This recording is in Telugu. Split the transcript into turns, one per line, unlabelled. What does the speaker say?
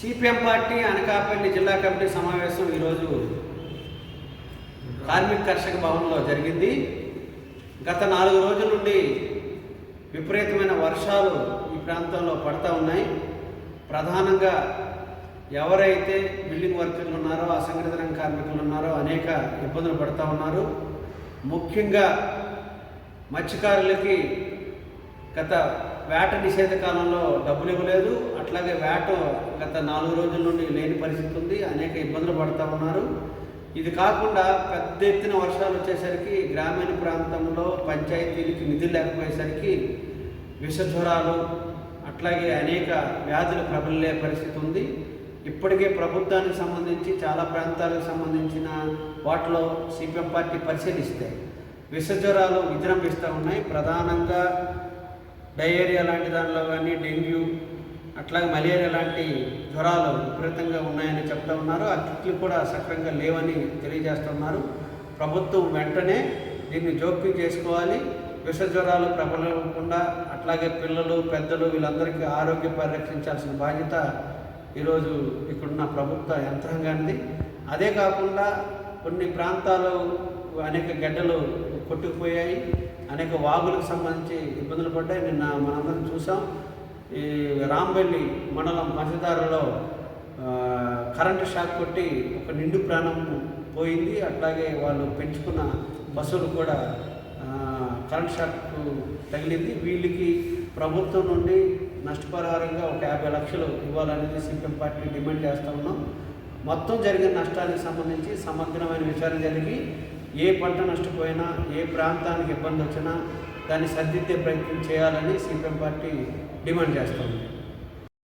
సిపిఎం పార్టీ అనకాపల్లి జిల్లా కమిటీ సమావేశం ఈరోజు కార్మిక కర్షక భవన్లో జరిగింది. గత నాలుగు రోజుల నుండి విపరీతమైన వర్షాలు ఈ ప్రాంతంలో పడతా ఉన్నాయి. ప్రధానంగా ఎవరైతే బిల్డింగ్ వర్కర్లు ఉన్నారో అసంఘటిత రంగ కార్మికులు ఉన్నారో అనేక ఇబ్బందులు పడుతూ ఉన్నారు. ముఖ్యంగా మత్స్యకారులకి గత వేట నిషేధ కాలంలో డబ్బులు ఇవ్వలేదు అట్లాగే వేట గత నాలుగు రోజుల నుండి లేని పరిస్థితి ఉంది. అనేక ఇబ్బందులు పడుతూ ఉన్నారు. ఇది కాకుండా పెద్ద ఎత్తున వర్షాలు వచ్చేసరికి గ్రామీణ ప్రాంతంలో పంచాయతీలకి నిధులు లేకపోయేసరికి విషజ్వరాలు అట్లాగే అనేక వ్యాధులు ప్రబలే పరిస్థితి ఉంది. ఇప్పటికే ప్రభుత్వానికి సంబంధించి చాలా ప్రాంతాలకు సంబంధించిన వాటిలో సిపిఎం పార్టీ పరిశీలిస్తే విషజ్వరాలు విజృంభిస్తూ ఉన్నాయి. ప్రధానంగా డయేరియా లాంటి దానిలో కానీ డెంగ్యూ అట్లాగే మలేరియా లాంటి జ్వరాలు విపరీతంగా ఉన్నాయని చెప్తా ఉన్నారు. ఆ కిట్లు కూడా సక్రంగా లేవని తెలియజేస్తున్నారు ప్రభుత్వం వెంటనే దీన్ని జోక్యం చేసుకోవాలి. విష జ్వరాలు ప్రబలకుండా అట్లాగే పిల్లలు పెద్దలు వీళ్ళందరికీ ఆరోగ్యం పరిరక్షించాల్సిన బాధ్యత ఈరోజు ఇక్కడున్న ప్రభుత్వ యంత్రాంగాన్ని అదే కాకుండా కొన్ని ప్రాంతాలు అనేక గడ్డలు కొట్టుకుపోయాయి అనేక వాగులకు సంబంధించి ఇబ్బందులు పడ్డాయి. నిన్న మనందరం చూసాం. ఈ రాంబెల్లి మండలం పంచదారలో కరెంటు షాక్ కొట్టి ఒక నిండు ప్రాణం పోయింది. అట్లాగే వాళ్ళు పెంచుకున్న బస్సులు కూడా కరెంట్ షాక్ తగిలింది. వీళ్ళకి ప్రభుత్వం నుండి నష్టపరిహారంగా ఒక యాభై లక్షలు ఇవ్వాలనేది సిపిఎం పార్టీ డిమాండ్ చేస్తూ ఉన్నాం. మొత్తం జరిగిన నష్టానికి సంబంధించి సమగ్రమైన విచారణ జరిగి ఏ పంట నష్టపోయినా ఏ ప్రాంతానికి ఇబ్బంది వచ్చినా దాన్ని సర్దిద్దే ప్రయత్నం చేయాలని సిపిఎం పార్టీ డిమాండ్ చేస్తుంది.